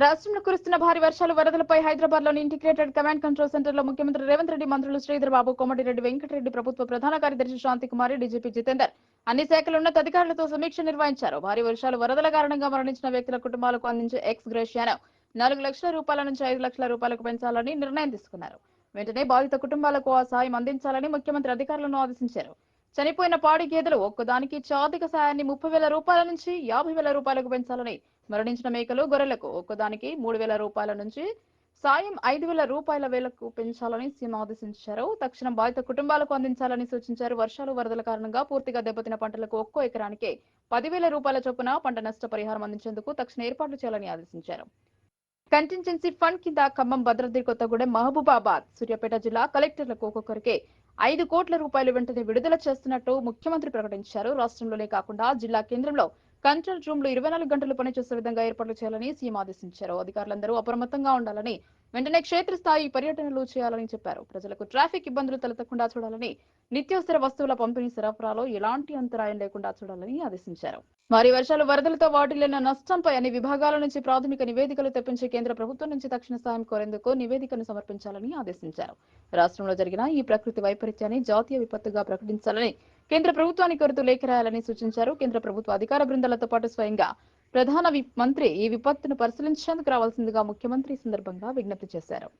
రాష్ట్రంలో కురుస్తున్న భారీ వర్షాలు వరదలపై హైదరాబాద్లోని ఇంటిగ్రేటెడ్ కమాండ్ కంట్రోల్ సెంటర్లో ముఖ్యమంత్రి రేవంత్ రెడ్డి మంత్రులు శ్రీధర్ బాబు కోమటిరెడ్డి వెంకటరెడ్డి ప్రభుత్వ ప్రధాన కార్యదర్శి శాంతి కుమారి డీజీపీ జితేందర్. అన్ని శాఖల ఉన్నత అధికారులతో సమీక్ష నిర్వహించారు. భారీ వర్షాలు వరదల కారణంగా మరణించిన వ్యక్తుల కుటుంబాలకు అందించే ఎక్స్ గ్రేషియాను నాలుగు లక్షల రూపాయల నుంచి ఐదు లక్షల రూపాయలకు పెంచాలని నిర్ణయం తీసుకున్నారు. వెంటనే బాధిత కుటుంబాలకు ఆ సాయం అందించాలని ముఖ్యమంత్రి అధికారులను ఆదేశించారు. చనిపోయిన పాడి గేదెలు ఒక్కదానికి చాదిక సాయాన్ని ముప్పై వేల రూపాయల నుంచి యాభై వేల రూపాయలకు పెంచాలని మరణించిన మేకలు గొర్రెలకు ఒక్కదానికి మూడు వేల రూపాయల నుంచి సాయం ఐదు వేల రూపాయల వేలకు పెంచాలని సీఎం ఆదేశించారు. తక్షణం బాధిత కుటుంబాలకు అందించాలని సూచించారు. వర్షాలు వరదల కారణంగా పూర్తిగా దెబ్బతిన పంటలకు ఒక్కో ఎకరానికి పదివేల రూపాయల చొప్పున పంట నష్ట పరిహారం అందించేందుకు తక్షణ ఏర్పాట్లు చేయాలని ఆదేశించారు. కంటింజెన్సీ ఫండ్ కింద ఖమ్మం భద్రాద్రి కొత్తగూడెం మహబూబాబాద్ సూర్యాపేట జిల్లా కలెక్టర్లకు ఒక్కొక్కరికి ఐదు కోట్ల రూపాయలు వెంటనే విడుదల చేస్తున్నట్టు ముఖ్యమంత్రి ప్రకటించారు. రాష్ట్రంలోనే కాకుండా జిల్లా కేంద్రంలో కంట్రోల్ రూమ్లో ఇరవై నాలుగు గంటలు పనిచేసే విధంగా ఏర్పాట్లు చేయాలని సీఎం ఆదేశించారు. అధికారులందరూ అప్రమత్తంగా ఉండాలని వెంటనే క్షేత్రస్థాయి పర్యటనలు చేయాలని చెప్పారు. ప్రజలకు ట్రాఫిక్ ఇబ్బందులు తలెత్తకుండా చూడాలని నిత్యావసర వస్తువుల పంపిణీ సరఫరాలో ఎలాంటి అంతరాయం లేకుండా చూడాలని ఆదేశించారు. భారీ వర్షాలు వరదలతో వాటిల్లిన నష్టంపై అన్ని విభాగాల నుంచి ప్రాథమిక నివేదికలు తెప్పించి కేంద్ర ప్రభుత్వం నుంచి తక్షణ సాయం కోరేందుకు నివేదికను సమర్పించాలని ఆదేశించారు. రాష్ట్రంలో జరిగిన ఈ ప్రకృతి వైపరీత్యాన్ని జాతీయ విపత్తుగా ప్రకటించాలని కేంద్ర ప్రభుత్వానికి కోరుతూ లేఖ రాయాలని సూచించారు. కేంద్ర ప్రభుత్వ అధికార బృందాలతో పాటు స్వయంగా ప్రధాన మంత్రి ఈ విపత్తును పరిశీలించేందుకు రావాల్సిందిగా ముఖ్యమంత్రి సందర్భంగా విజ్ఞప్తి చేశారు.